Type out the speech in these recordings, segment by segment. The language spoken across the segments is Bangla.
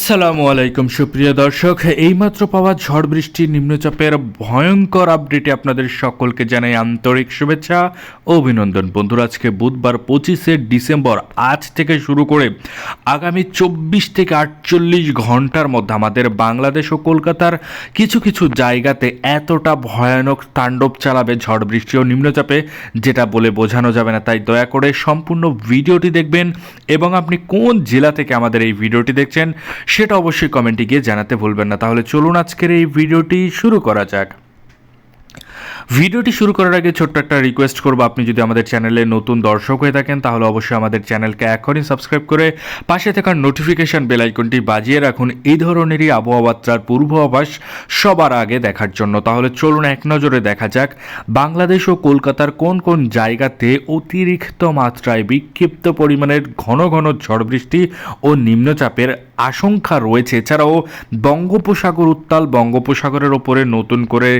আসসালামু আলাইকুম, সুপ্রিয় দর্শক। এইমাত্র পাওয়া ঝড় বৃষ্টি নিম্নচাপের ভয়ঙ্কর আপডেটে আপনাদের সকলকে জানাই আন্তরিক শুভেচ্ছা, অভিনন্দন। বন্ধুরা, আজকে বুধবার পঁচিশে ডিসেম্বর, আজ থেকে শুরু করে আগামী চব্বিশ থেকে আটচল্লিশ ঘণ্টার মধ্যে আমাদের বাংলাদেশ ও কলকাতার কিছু কিছু জায়গাতে এতটা ভয়ানক তাণ্ডব চালাবে ঝড় বৃষ্টি ও নিম্নচাপে, যেটা বলে বোঝানো যাবে না। তাই দয়া করে সম্পূর্ণ ভিডিওটি দেখবেন এবং আপনি কোন জেলা থেকে আমাদের এই ভিডিওটি দেখছেন সেটা অবশ্যই কমেন্টে গিয়ে জানাতে ভুলবেন না। তাহলে চলুন আজকের এই ভিডিওটি শুরু করা যাক। ভিডিওটি শুরু করার আগে ছোট্ট একটা রিকোয়েস্ট করব। আপনি যদি আমাদের চ্যানেলে নতুন দর্শক হয়ে থাকেন, তাহলে অবশ্যই আমাদের চ্যানেলকে এখনই সাবস্ক্রাইব করে পাশে থাকার নোটিফিকেশন বেল আইকনটি বাজিয়ে রাখুন। এই ধরনেরই আবহাওয়া বার্তার পূর্বাভাস সবার আগে দেখার জন্য। তাহলে চলুন এক নজরে দেখা যাক, বাংলাদেশ ও কলকাতার কোন কোন জায়গাতে অতিরিক্ত মাত্রায় বিক্ষিপ্ত পরিমাণের ঘন ঘন ঝড় বৃষ্টি ও নিম্নচাপের আশঙ্কা রয়েছে। এছাড়াও বঙ্গোপসাগর উত্তাল, বঙ্গোপসাগরের ওপরে নতুন করে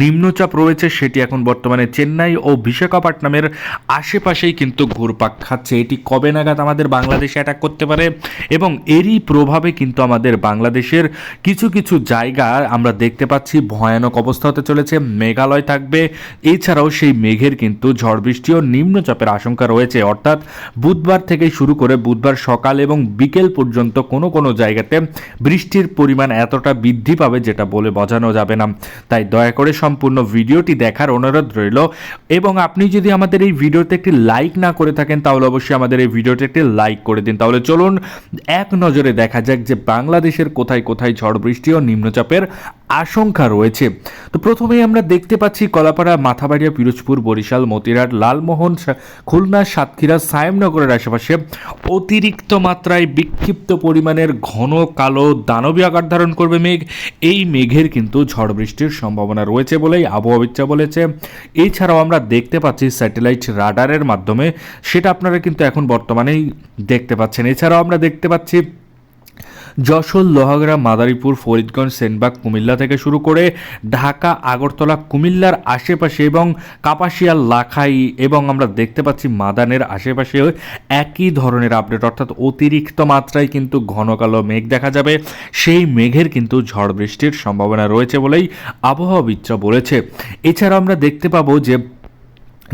নিম্নচাপ রয়েছে। সেটি এখন বর্তমানে চেন্নাই ও বিশাখাপট্টনমের আশেপাশেই কিন্তু ঘুরপাক খাচ্ছে। এটি কবে নাগাদ আমাদের বাংলাদেশে অ্যাটাক করতে পারে এবং এরই প্রভাবে কিন্তু আমাদের বাংলাদেশের কিছু কিছু জায়গা আমরা দেখতে পাচ্ছি, ভয়ানক অবস্থা হতে চলেছে, মেঘালয় থাকবে। এছাড়াও সেই মেঘের কিন্তু ঝড় বৃষ্টি ও নিম্নচাপের আশঙ্কা রয়েছে। অর্থাৎ বুধবার থেকে শুরু করে বুধবার সকাল এবং বিকেল পর্যন্ত কোনো কোনো জায়গাতে বৃষ্টির পরিমাণ এতটা বৃদ্ধি পাবে যেটা বলে বোঝানো যাবে না। তাই দয়া করে সম্পূর্ণ ভিডিওটি দেখার অনুরোধ রইল। এবং আপনি যদি আমাদের এই ভিডিওতে একটি লাইক না করে থাকেন, তাহলে অবশ্যই আমাদের এই ভিডিওতে একটি লাইক করে দিন। তাহলে চলুন এক নজরে দেখা যাক যে বাংলাদেশের কোথায় কোথায় ঝড় বৃষ্টি ও নিম্নচাপের আশঙ্কা রয়েছে। তো প্রথমেই আমরা দেখতে পাচ্ছি কলাপাড়া, মাথাবাড়িয়া, পিরোজপুর, বরিশাল, মতিরাট, লালমোহন খুলনা, সাতক্ষীরা, সায়েমনগরের আশেপাশে অতিরিক্ত মাত্রায় বিক্ষিপ্ত পরিমাণের ঘন কালো দানবী আকার ধারণ করবে মেঘ। এই মেঘের কিন্তু ঝড় বৃষ্টির সম্ভাবনা রয়েছে বলেই আবহাওয়াবিদরা বলেছে, এছাড়াও আমরা দেখতে পাচ্ছি স্যাটেলাইট রাডারের মাধ্যমে, সেটা আপনারা কিন্তু এখন বর্তমানেই দেখতে পাচ্ছেন। এছাড়াও আমরা দেখতে পাচ্ছি যশোর, লোহাগড়া, মাদারীপুর, ফরিদগঞ্জ, সেনবাগ, কুমিল্লা থেকে শুরু করে ঢাকা, আগরতলা, কুমিল্লার আশেপাশে এবং কাপাসিয়া লাখাই এবং আমরা দেখতে পাচ্ছি মাদানের আশেপাশে একই ধরনের আপডেট। অর্থাৎ অতিরিক্ত মাত্রায় কিন্তু ঘন কালো মেঘ দেখা যাবে। সেই মেঘের কিন্তু ঝড় বৃষ্টির সম্ভাবনা রয়েছে বলেই আবহাওয়াবিদরা বলেছে। এছাড়া আমরা দেখতে পাবো যে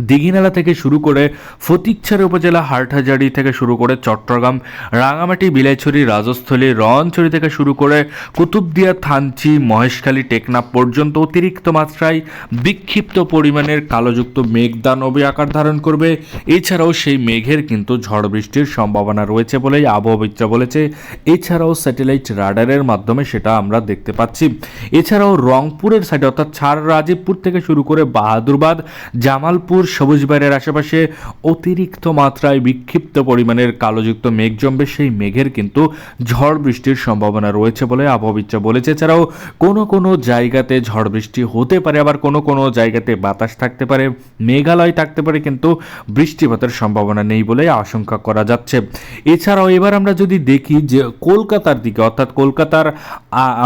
দিঘিনালা থেকে শুরু করে ফতিকছড়ি উপজেলা, হাটহাজারি থেকে শুরু করে চট্টগ্রাম, রাঙামাটি, বিলাইছড়ি, রাজস্থলী রনছড়ি থেকে শুরু করে কুতুবদিয়া, থানচি, মহেশখালী, টেকনাফ পর্যন্ত অতিরিক্ত মাত্রায় বিক্ষিপ্ত পরিমাণের কালোযুক্ত মেঘ দানবে আকার ধারণ করবে। এছাড়াও সেই মেঘের কিন্তু ঝড় বৃষ্টির সম্ভাবনা রয়েছে বলেই আবহাওয়াবিদরা বলেছে। এছাড়াও স্যাটেলাইট রাডারের মাধ্যমে সেটা আমরা দেখতে পাচ্ছি। এছাড়াও রংপুরের সাইডে অর্থাৎ ছাড় রাজীবপুর থেকে শুরু করে বাহাদুরবাদ, জামালপুর সবুজবাড়ির আশেপাশে অতিরিক্ত মাত্রায় বিক্ষিপ্ত পরিমাণের কালোযুক্ত মেঘ জমবে। সেই মেঘের কিন্তু ঝড় বৃষ্টির সম্ভাবনা রয়েছে বলে আবহাওয়াবিদরা বলেছে। এছাড়াও কোনো কোনো জায়গাতে ঝড় বৃষ্টি হতে পারে, আবার কোনো কোনো জায়গাতে বাতাস থাকতে পারে, মেঘালয় থাকতে পারে, কিন্তু বৃষ্টিপাতের সম্ভাবনা নেই বলে আশঙ্কা করা যাচ্ছে। এছাড়াও এবার আমরা যদি দেখি যে কলকাতার দিকে, অর্থাৎ কলকাতার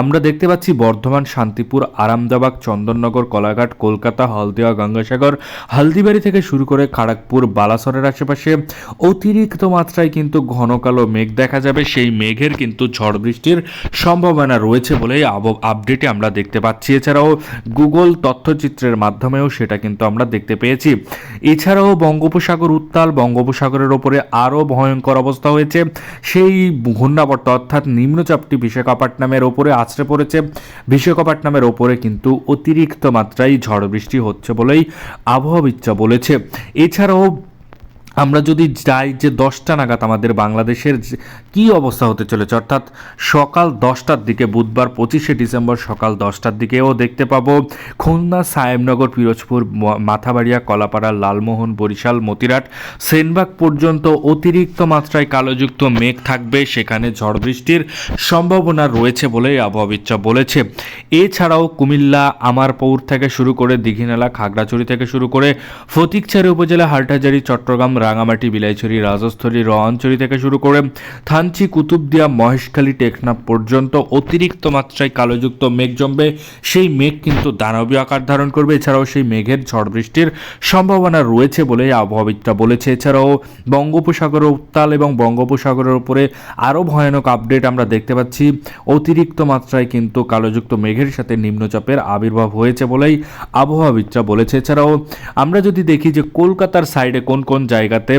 আমরা দেখতে পাচ্ছি বর্ধমান, শান্তিপুর আরামদাবাগ চন্দননগর, কলাঘাট, কলকাতা, হলদিয়া, গঙ্গাসাগর, হলদিবাড়ি থেকে শুরু করে খড়গপুর বালাসরের আশেপাশে অতিরিক্ত মাত্রায় কিন্তু ঘন কালো মেঘ দেখা যাবে। সেই মেঘের কিন্তু ঝড় বৃষ্টির সম্ভাবনা রয়েছে বলেই আপডেটে আমরা দেখতে পাচ্ছি। এছাড়াও গুগল তথ্যচিত্রের মাধ্যমেও সেটা কিন্তু আমরা দেখতে পেয়েছি। এছাড়াও বঙ্গোপসাগর উত্তাল, বঙ্গোপসাগরের ওপরে আরও ভয়ঙ্কর অবস্থা হয়েছে। সেই ঘূর্ণাবর্ত অর্থাৎ নিম্নচাপটি বিশাখাপট্টনমের ওপরে আছড়ে পড়েছে। বিশাখাপট্টনমের ওপরে কিন্তু অতিরিক্ত মাত্রায় ঝড় বৃষ্টি হচ্ছে বলেই আবহাওয়াবিদরা বলেছে। এছাড়াও আমরা যদি যাই যে দশটা নাগাদ আমাদের বাংলাদেশের কি অবস্থা হতে চলেছে, অর্থাৎ সকাল দশটার দিকে বুধবার পঁচিশে ডিসেম্বর সকাল দশটার দিকেও দেখতে পাবো খুলনা সায়েমনগর পিরোজপুর মাথাবাড়িয়া, কলাপাড়া, লালমোহন, বরিশাল, মতিরাট, সেনবাগ পর্যন্ত অতিরিক্ত মাত্রায় কালোযুক্ত মেঘ থাকবে। সেখানে ঝড় বৃষ্টির সম্ভাবনা রয়েছে বলে আবহাওয়াবিদরা বলেছে। এছাড়াও কুমিল্লা, আমারপৌর থেকে শুরু করে দিঘিনালা, খাগড়াছড়ি থেকে শুরু করে ফটিকছড়ি উপজেলা, হাটহাজারি, চট্টগ্রাম রাঙামাটি, বিলাইছড়ি, রাজস্থলী, রওয়াঞ্চলি থেকে শুরু করে থানচি, কুতুবদিয়া, মহেশখালী, টেকনাফ পর্যন্ত অতিরিক্ত মাত্রায় কালোযুক্ত মেঘ জমবে। সেই মেঘ কিন্তু দানবীয় আকার ধারণ করবে। এছাড়াও সেই মেঘের ঝড় বৃষ্টির সম্ভাবনা রয়েছে বলে আবহাওয়াবিদরা বলেছে। এছাড়াও বঙ্গোপসাগর উত্তাল এবং বঙ্গোপসাগরের উপরে আরও ভয়ানক আপডেট আমরা দেখতে পাচ্ছি। অতিরিক্ত মাত্রায় কিন্তু কালোযুক্ত মেঘের সাথে নিম্নচাপের আবির্ভাব হয়েছে বলেই আবহাওয়াবিদরা বলেছে। এছাড়াও আমরা যদি দেখি যে কলকাতার সাইডে কোন কোন জায়গাতে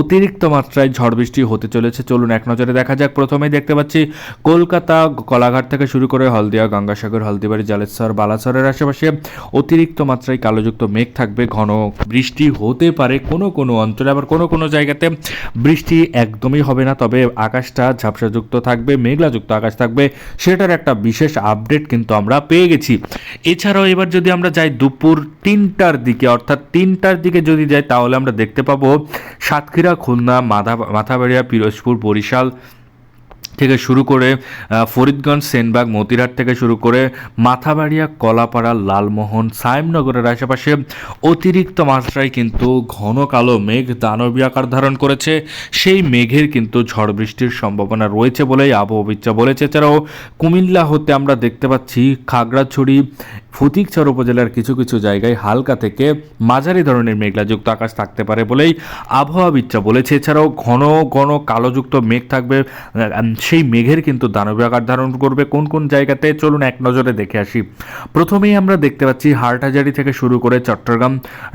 অতিরিক্ত মাত্রায় ঝড় বৃষ্টি হতে চলেছে। চলুন এক নজরে দেখা যাক। প্রথমেই দেখতে পাচ্ছি কলকাতা কলাঘাট থেকে শুরু করে হলদিয়া, গঙ্গাসাগর, হলদিবাড়ি, জালেশ্বর, বালাসরের আশেপাশে অতিরিক্ত মাত্রায় কালোযুক্ত মেঘ থাকবে। ঘন বৃষ্টি হতে পারে কোনো কোনো অঞ্চলে, আবার কোনো কোনো জায়গাতে বৃষ্টি একদমই হবে না। তবে আকাশটা ঝাপসাযুক্ত থাকবে, মেঘলাযুক্ত আকাশ থাকবে। সেটার একটা বিশেষ আপডেট কিন্তু আমরা পেয়ে গেছি। এছাড়াও এবার যদি আমরা যাই দুপুর তিনটার দিকে, অর্থাৎ তিনটার দিকে যদি যাই, তাহলে আমরা দেখতে পাবো সাতক্ষীরা খুলনা মাথা মাথাবাড়িয়া পিরোজপুর বরিশাল থেকে শুরু করে ফরিদগঞ্জ, সেনবাগ মতিরাট থেকে শুরু করে মাথাবাড়িয়া, কলাপাড়া, লালমোহন, সায়েমনগরের আশেপাশে অতিরিক্ত মাত্রায় কিন্তু ঘন কালো মেঘ দানবী আকার ধারণ করেছে। সেই মেঘের কিন্তু ঝড় বৃষ্টির সম্ভাবনা রয়েছে বলেই আবহাওয়াবিদরা বলেছে। এছাড়াও কুমিল্লা হতে আমরা দেখতে পাচ্ছি, খাগড়াছড়ি ফটিকছড় উপজেলার কিছু কিছু জায়গায় হালকা থেকে মাঝারি ধরনের মেঘলাযুক্ত আকাশ থাকতে পারে বলেই আবহাওয়াবিদরা বলেছে। এছাড়াও ঘন ঘন কালোযুক্ত মেঘ থাকবে সেই মেঘের কিন্তু দানবী আকার ধারণ করবে। কোন কোন জায়গাতে? চলুন এক নজরে দেখে আসি। প্রথমেই আমরা দেখতে পাচ্ছি হাটহাজারি থেকে শুরু করে চট্টগ্রাম,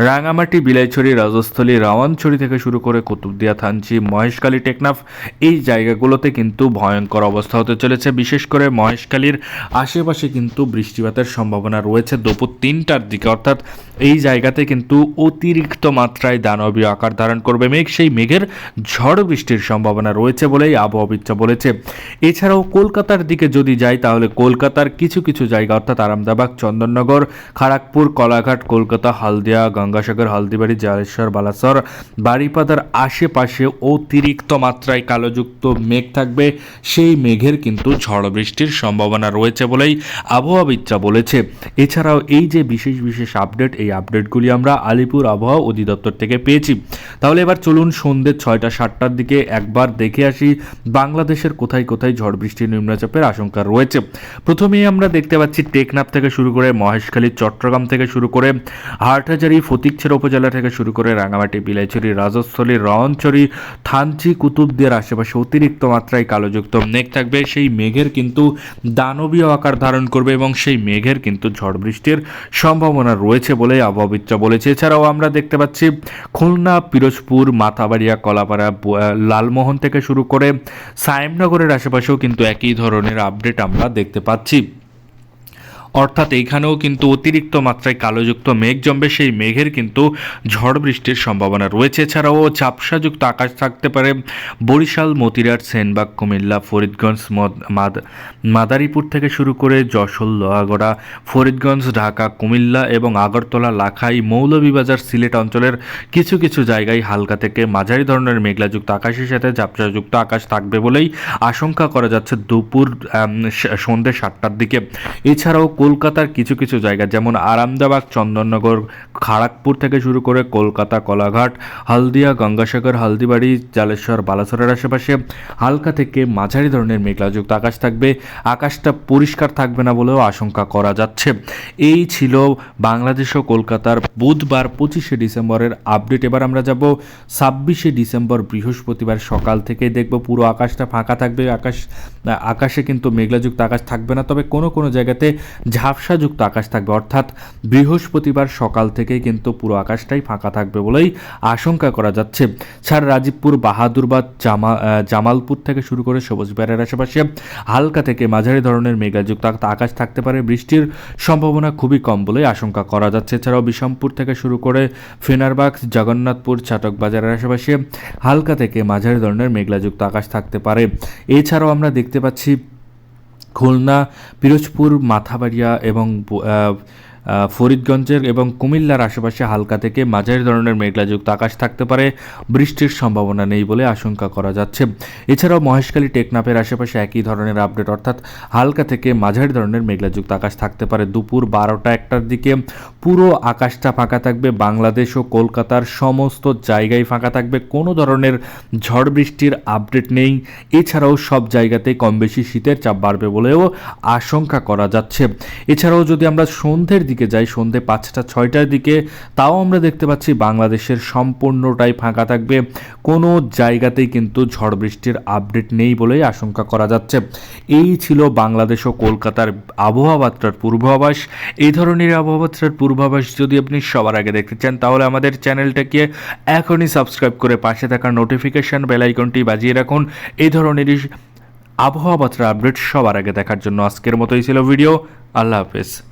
রাঙামাটি, বিলাইছড়ি, রাজস্থলী রাওয়ানছড়ি থেকে শুরু করে কুতুবদিয়া, থানচি, মহেশখালী, টেকনাফ, এই জায়গাগুলোতে কিন্তু ভয়ঙ্কর অবস্থা হতে চলেছে। বিশেষ করে মহেশখালীর আশেপাশে কিন্তু বৃষ্টিপাতের সম্ভাবনা রয়েছে দুপুর তিনটার দিকে। অর্থাৎ এই জায়গাতে কিন্তু অতিরিক্ত মাত্রায় দানবীয় আকার ধারণ করবে মেঘ। সেই মেঘের ঝড় বৃষ্টির সম্ভাবনা রয়েছে বলেই আবহাওয়াবিদরা বলেছে। এছাড়াও কলকাতার দিকে যদি যাই, তাহলে কলকাতার কিছু কিছু জায়গা, অর্থাৎ আরামদাবাগ, চন্দননগর খড়গপুর কলাঘাট, কলকাতা, হালদিয়া, গঙ্গাসাগর, হলদিবাড়ি, জালেশ্বর, বালাসর বাড়িপাদার আশেপাশে অতিরিক্ত মাত্রায় কালোযুক্ত মেঘ থাকবে। সেই মেঘের কিন্তু ঝড় বৃষ্টির সম্ভাবনা রয়েছে বলেই আবহাওয়াবিদরা বলেছে। এছাড়াও এই যে বিশেষ বিশেষ আপডেট, এই আপডেটগুলি আমরা আলিপুর আবহাওয়া অধিদপ্তর থেকে পেয়েছি। তাহলে এবার চলুন সন্ধ্যে ছয়টা সাতটার দিকে একবার দেখে আসি বাংলাদেশের কোথায় কোথায় ঝড় বৃষ্টি নিম্নচাপের আশঙ্কা রয়েছে। প্রথমেই আমরা দেখতে পাচ্ছি টেকনাফ থেকে শুরু করে মহেশখালী, চট্টগ্রাম থেকে শুরু করে হাটহাজারি, ফতিকছেড়া উপজেলা থেকে শুরু করে রাঙামাটি, বিলাইছড়ি, রাজস্থলী রওনছড়ি থানচি কুতুবদের আশেপাশে অতিরিক্ত মাত্রায় কালোযুক্ত মেঘ থাকবে। সেই মেঘের কিন্তু দানবীয় আকার ধারণ করবে এবং সেই মেঘের কিন্তু ঝড় বৃষ্টির সম্ভাবনা রয়েছে বলে আবহাওয়াবিদরা বলেছে। এছাড়াও আমরা দেখতে পাচ্ছি খুলনা, পিরোজপুর, মাথাবাড়িয়া, কলাপাড়া লালমোহন থেকে শুরু করে সায়েমনগরের আশেপাশেও কিন্তু একই ধরনের আপডেট আমরা দেখতে পাচ্ছি। অর্থাৎ এইখানেও কিন্তু অতিরিক্ত মাত্রায় কালোযুক্ত মেঘ জমবে, সেই মেঘের কিন্তু ঝড় বৃষ্টির সম্ভাবনা রয়েছে। এছাড়াও ঝাপসাযুক্ত আকাশ থাকতে পারে বরিশাল, মতিরাট, সেনবাগ, কুমিল্লা, ফরিদগঞ্জ, মদ- মাদ- মাদারীপুর থেকে শুরু করে যশোর, লোহাগড়া, ফরিদগঞ্জ, ঢাকা, কুমিল্লা এবং আগরতলা, লাখাই, মৌলভীবাজার, সিলেট অঞ্চলের কিছু কিছু জায়গায় হালকা থেকে মাঝারি ধরনের মেঘলাযুক্ত আকাশের সাথে ঝাপসাযুক্ত আকাশ থাকবে বলেই আশঙ্কা করা যাচ্ছে দুপুর সন্ধ্যে সাতটার দিকে। এছাড়াও কলকাতার কিছু কিছু জায়গা, যেমন আরামদাবাগ চন্দননগর খড়গপুর থেকে শুরু করে কলকাতা, কলাঘাট, হলদিয়া, গঙ্গাসাগর, হলদিবাড়ি, জালেশ্বর, বালাসরের আশেপাশে হালকা থেকে মাঝারি ধরনের মেঘলাযুক্ত আকাশ থাকবে। আকাশটা পরিষ্কার থাকবে না বলেও আশঙ্কা করা যাচ্ছে। এই ছিল বাংলাদেশ ও কলকাতার বুধবার পঁচিশে ডিসেম্বরের আপডেট। এবার আমরা যাব ছাব্বিশে ডিসেম্বর, বৃহস্পতিবার সকাল থেকে দেখব পুরো আকাশটা ফাঁকা থাকবে। আকাশ, আকাশে কিন্তু মেঘলাযুক্ত আকাশ থাকবে না। তবে কোনো কোনো জায়গাতে ঝাপসাযুক্ত আকাশ থাকবে। অর্থাৎ বৃহস্পতিবার সকাল থেকে কিন্তু পুরো আকাশটাই ফাঁকা থাকবে বলেই আশঙ্কা করা যাচ্ছে। ছাড় রাজীবপুর বাহাদুরবাদ জামা জামালপুর থেকে শুরু করে সবুজ বেড়ার আশেপাশে হালকা থেকে মাঝারি ধরনের মেঘাযুক্ত আক- আকাশ থাকতে পারে। বৃষ্টির সম্ভাবনা খুবই কম বলেই আশঙ্কা করা যাচ্ছে। এছাড়াও বিষমপুর থেকে শুরু করে ফেনারবাগ, জগন্নাথপুর ছাটক বাজারের আশেপাশে হালকা থেকে মাঝারি ধরনের মেঘলাযুক্ত আকাশ থাকতে পারে। এছাড়াও আমরা দেখতে পাচ্ছি খুলনা পিরোজপুর মাথাবাড়িয়া এবং ফরিদগঞ্জের এবং কুমিল্লার আশেপাশে হালকা থেকে মাঝারি ধরনের মেঘলাযুক্ত আকাশ থাকতে পারে। বৃষ্টির সম্ভাবনা নেই বলে আশঙ্কা করা যাচ্ছে। এছাড়াও মহেশখালী, টেকনাফের আশেপাশে একই ধরনের আপডেট, অর্থাৎ হালকা থেকে মাঝারি ধরনের মেঘলাযুক্ত আকাশ থাকতে পারে দুপুর বারোটা একটার দিকে। পুরো আকাশটা ফাঁকা থাকবে। বাংলাদেশ ও কলকাতার সমস্ত জায়গায় ফাঁকা থাকবে। কোনো ধরনের ঝড় বৃষ্টির আপডেট নেই। এছাড়াও সব জায়গাতেই কম বেশি শীতের চাপ বাড়বে বলেও আশঙ্কা করা যাচ্ছে। এছাড়াও যদি আমরা সন্ধ্যের দিকে যাই সন্ধ্যে পাঁচটা, ছয়টার দিকে। তাও আমরা দেখতে পাচ্ছি বাংলাদেশের সম্পূর্ণটাই ফাঁকা থাকবে। কোনো জায়গাতেই কিন্তু ঝড় বৃষ্টির আপডেট নেই বলেই আশঙ্কা করা যাচ্ছে। এই ছিল বাংলাদেশ ও কলকাতার আবহাওয়া বার্তার পূর্বাভাস। এই ধরনের আবহাওয়া বার্তার পূর্বাভাস যদি আপনি সবার আগে দেখতে চান, তাহলে আমাদের চ্যানেলটাকে এখনই সাবস্ক্রাইব করে পাশে থাকা নোটিফিকেশন বেল আইকনটি বাজিয়ে রাখুন। এই ধরনেরই আবহাওয়া বার্তার আপডেট সবার আগে দেখার জন্য আজকের মতোই ছিল ভিডিও। আল্লাহ হাফেজ।